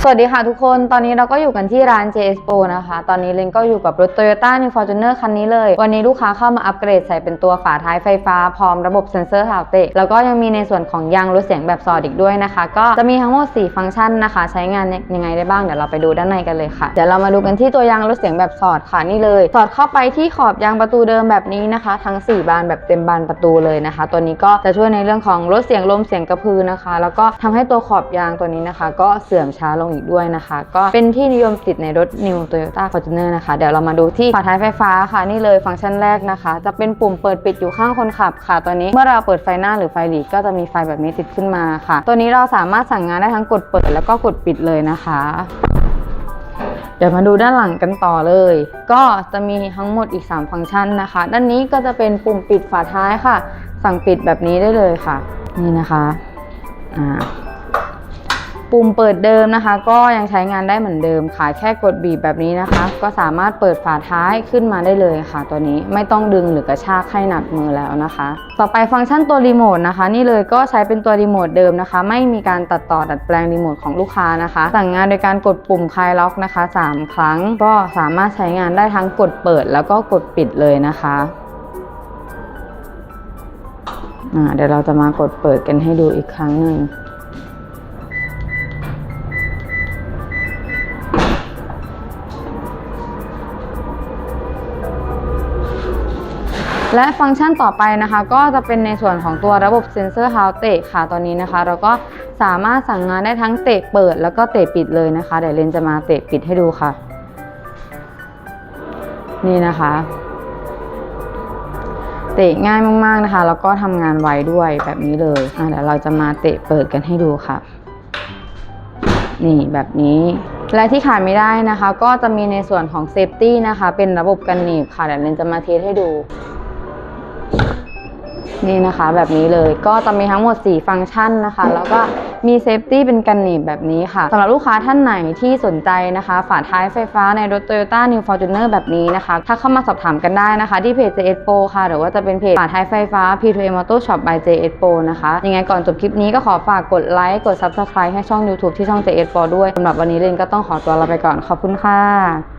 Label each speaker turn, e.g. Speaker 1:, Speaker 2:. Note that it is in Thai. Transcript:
Speaker 1: สวัสดีค่ะทุกคน ตอนนี้เราก็อยู่กันที่ร้าน JS Pro นะคะ ตอนนี้เลนก็อยู่กับรถ Toyota New Fortuner คันนี้เลย วันนี้ลูกค้าเข้ามาอัปเกรดใส่เป็นตัวฝาท้ายไฟฟ้า พร้อมระบบเซ็นเซอร์ฮาวเตะ แล้วก็ยังมีในส่วนของยางลดเสียงแบบสอดอีกด้วยนะคะ ก็จะมีทั้งหมด 4 ฟังก์ชันนะคะ ใช้งานยังไงได้บ้าง เดี๋ยวเราไปดูด้านในกันเลยค่ะ เดี๋ยวเรามาดูกันที่ตัวยางลดเสียงแบบสอดค่ะนี่เลย สอดเข้าไปที่ขอบยางประตูเดิมแบบนี้นะคะ ทั้ง 4 บานแบบเต็มบานประตูเลยนะคะ ตัวนี้ก็จะช่วยในเรื่องของลดเสียงลมเสียงกระพือนะคะ แล้วก็ทำให้ตัวขอบยางตัวนี้นะคะ ก็เสื่อมช้าลงอีกด้วยนะคะ ก็เป็นที่นิยมติดในรถ New Toyota Fortuner นะคะ เดี๋ยวเรามาดูที่ฝาท้ายไฟฟ้าค่ะนี่เลยฟังก์ชันแรกนะคะ จะเป็นปุ่มเปิดปิดอยู่ข้างคนขับค่ะ ตัวนี้เมื่อเราเปิดไฟหน้าหรือไฟหลีก็จะมีไฟแบบนี้ติดขึ้นมาค่ะ ตัวนี้เราสามารถสั่งงานได้ทั้งกดเปิดแล้วก็กดปิดเลยนะคะเดี๋ยวมาดูด้านหลังกันต่อเลย ก็จะมีทั้งหมดอีก 3 ฟังก์ชันนะคะ ด้านนี้ก็จะเป็นปุ่มปิดฝาท้ายค่ะ สั่งปิดแบบนี้ได้เลยค่ะ นี่นะคะ อ่า ปุ่มเปิดเดิมนะคะ ก็ยังใช้งานได้เหมือนเดิมค่ะแค่กดบีบแบบนี้นะคะ ก็สามารถเปิดฝาท้ายขึ้นมาได้เลยค่ะ ตัวนี้ไม่ต้องดึงหรือกระชากให้หนักมือแล้วนะคะ ต่อไปฟังก์ชันตัวรีโมทนะคะ นี่เลยก็ใช้เป็นตัวรีโมทเดิมนะคะ ไม่มีการตัดต่อดัดแปลงรีโมทของลูกค้านะคะ สั่งงานโดยการกดปุ่มคลายล็อกนะคะ 3 ครั้งก็สามารถใช้งานได้ทั้งกดเปิด แล้วก็กดปิดเลยนะคะเดี๋ยวเราจะมากดเปิดกันให้ดูอีกครั้งหนึ่ง และฟังก์ชันต่อไปนะคะ ก็จะเป็นในส่วนของตัวระบบเซ็นเซอร์ h o u เตะค่ะตัวนี้นะคะ เราก็สามารถสั่งงานได้ทั้งเตะเปิด แล้วก็เตะปิดเลยนะคะ เดี๋ยวเรนจะมาเตะปิดให้ดูค่ะ นี่นะคะ เตะง่ายมากๆนะคะ แล้วก็ทำงานไวด้วยแบบนี้เลยเดี๋ยวเราจะมาเตะเปิดกันให้ดูค่ะ นี่แบบนี้และที่ขาดไม่ได้นะคะ ก็จะมีในส่วนของเซฟตี้นะคะ เป็นระบบกันหนีบค่ะเดี๋ยวเรนจะมาเทสให้ดู นี่นะคะแบบนี้เลยก็จะมีทั้งหมด 4 ฟังก์ชันนะคะ แล้วก็มีเซฟตี้เป็นกันหนีบแบบนี้ค่ะสำหรับลูกค้าท่านไหนที่สนใจนะคะ ฝาท้ายไฟฟ้าในรถ Toyota New Fortuner แบบนี้นะคะถ้าเข้ามาสอบถามกันได้นะคะ ที่เพจ JS Pro ค่ะ หรือว่าจะเป็นเพจฝาท้ายไฟฟ้า P2M Auto Shop by JS Pro นะคะ ยังไงก่อนจบคลิปนี้ก็ขอฝากกดไลค์กด Subscribe ให้ช่อง YouTube ที่ช่อง JS Pro ด้วยสำหรับวันนี้เรนก็ต้องขอตัวลาไปก่อนขอบคุณค่ะ